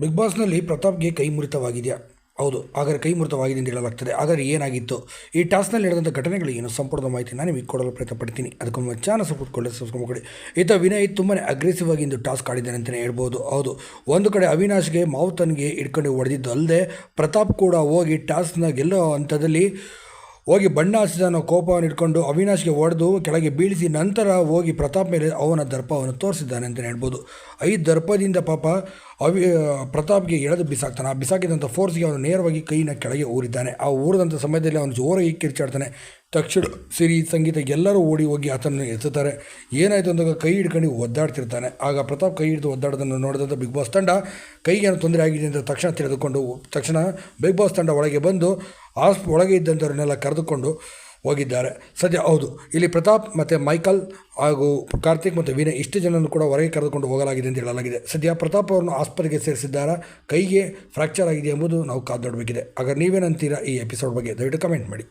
Big ಬಾಸ್ನಲ್ಲಿ ಪ್ರತಾಪ್ಗೆ ಕೈ ಮುರಿತವಾಗಿದೆಯಾ? ಹೌದು, ಹಾಗಾದ್ರೆ ಕೈ ಮುರಿತವಾಗಿದೆ ಎಂದು ಹೇಳಲಾಗ್ತದೆ. ಆದರೆ ಏನಾಗಿತ್ತು? ಈ ಟಾಸ್ನಲ್ಲಿ ನಡೆದಂಥ ಘಟನೆಗಳೇನು ಸಂಪೂರ್ಣ ನಾನು ನಿಮಗೆ ಕೊಡಲು ಪ್ರಯತ್ನ ಪಡ್ತೀನಿ ಅದಕ್ಕೊಮ್ಮೆ ಚಾನಲ್ ಸಪೋರ್ಟ್ ಕೊಡಿ ಸಬ್ಸ್ಕ್ರೈಬ್ ಮಾಡಿ ಈತ ವಿನಯ್ ತುಂಬಾ ಅಗ್ರೆಸಿವ್ ಆಗಿ ಇಂದು ಟಾಸ್ಕ್ ಆಡಿದ್ದಾನೆ ಅಂತಲೇ ಹೇಳ್ಬೋದು. ಹೌದು, ಒಂದು ಕಡೆ ಅವಿನಾಶ್ಗೆ ಮಾವುತನ್ಗೆ ಇಟ್ಕೊಂಡು ಹೊಡೆದಿದ್ದು ಅಲ್ಲದೆ ಪ್ರತಾಪ್ ಕೂಡ ಹೋಗಿ ಟಾಸ್ಕ್ನ ಗೆಲ್ಲೋ ಹಂತದಲ್ಲಿ ಹೋಗಿ ಬಣ್ಣ ಅನ್ನೋ ಕೋಪವನ್ನು ಇಟ್ಕೊಂಡು ಅವಿನಾಶ್ಗೆ ಹೊಡೆದು ಕೆಳಗೆ ಬೀಳಿಸಿ ನಂತರ ಹೋಗಿ ಪ್ರತಾಪ್ ಮೇಲೆ ಅವನ ದರ್ಪವನ್ನು ತೋರಿಸಿದ್ದಾನೆ ಅಂತಲೇ ಹೇಳ್ಬೋದು. ಐದು ದರ್ಪದಿಂದ ಪಾಪ ಅವಿ ಪ್ರತಾಪ್ಗೆ ಎಳೆದು ಬಿಸಾಕ್ತಾನೆ. ಆ ಬಿಸಾಕಿದಂಥ ಫೋರ್ಸ್ಗೆ ಅವನು ನೇರವಾಗಿ ಕೈನ ಕೆಳಗೆ ಊರಿದ್ದಾನೆ. ಆ ಊರಿದಂಥ ಸಮಯದಲ್ಲಿ ಅವನು ಜೋರಾಗಿ ಕಿರ್ಚಾಡ್ತಾನೆ. ತಕ್ಷಣ ಸಿರಿ ಸಂಗೀತ ಎಲ್ಲರೂ ಓಡಿ ಹೋಗಿ ಆತನನ್ನು ಎತ್ತುತ್ತಾರೆ. ಏನಾಯಿತು ಅಂದಾಗ ಕೈ ಹಿಡ್ಕೊಂಡು ಒದ್ದಾಡ್ತಿರ್ತಾನೆ. ಆಗ ಪ್ರತಾಪ್ ಕೈ ಹಿಡಿದು ಒದ್ದಾಡೋದನ್ನು ನೋಡಿದಂಥ ಬಿಗ್ ಬಾಸ್ ತಂಡ ಕೈಗೆ ಏನೋ ತೊಂದರೆ ಆಗಿದೆ ಅಂತ ತಕ್ಷಣ ತಿಳಿದುಕೊಂಡು ತಕ್ಷಣ ಬಿಗ್ ಬಾಸ್ ತಂಡ ಒಳಗೆ ಬಂದು ಆಸ್ ಒಳಗೆ ಇದ್ದಂಥವ್ರನ್ನೆಲ್ಲ ಕರೆದುಕೊಂಡು ಹೋಗಿದ್ದಾರೆ. ಸದ್ಯ ಹೌದು, ಇಲ್ಲಿ ಪ್ರತಾಪ್ ಮತ್ತು ಮೈಕಲ್ ಹಾಗೂ ಕಾರ್ತಿಕ್ ಮತ್ತು ವಿನಯ್ ಇಷ್ಟು ಜನರನ್ನು ಕೂಡ ಹೊರಗೆ ಕರೆದುಕೊಂಡು ಹೋಗಲಾಗಿದೆ ಅಂತ ಹೇಳಲಾಗಿದೆ. ಸದ್ಯ ಪ್ರತಾಪ್ ಅವರನ್ನು ಆಸ್ಪತ್ರೆಗೆ ಸೇರಿಸಿದ್ದಾರೆ, ಕೈಗೆ ಫ್ರ್ಯಾಕ್ಚರ್ ಆಗಿದೆ ಎಂಬುದು ನಾವು ಕಾದು ನೋಡಬೇಕಿದೆ. ಆಗ ನೀವೇನಂತೀರಾ ಈ ಎಪಿಸೋಡ್ ಬಗ್ಗೆ? ದಯವಿಟ್ಟು ಕಮೆಂಟ್ ಮಾಡಿ.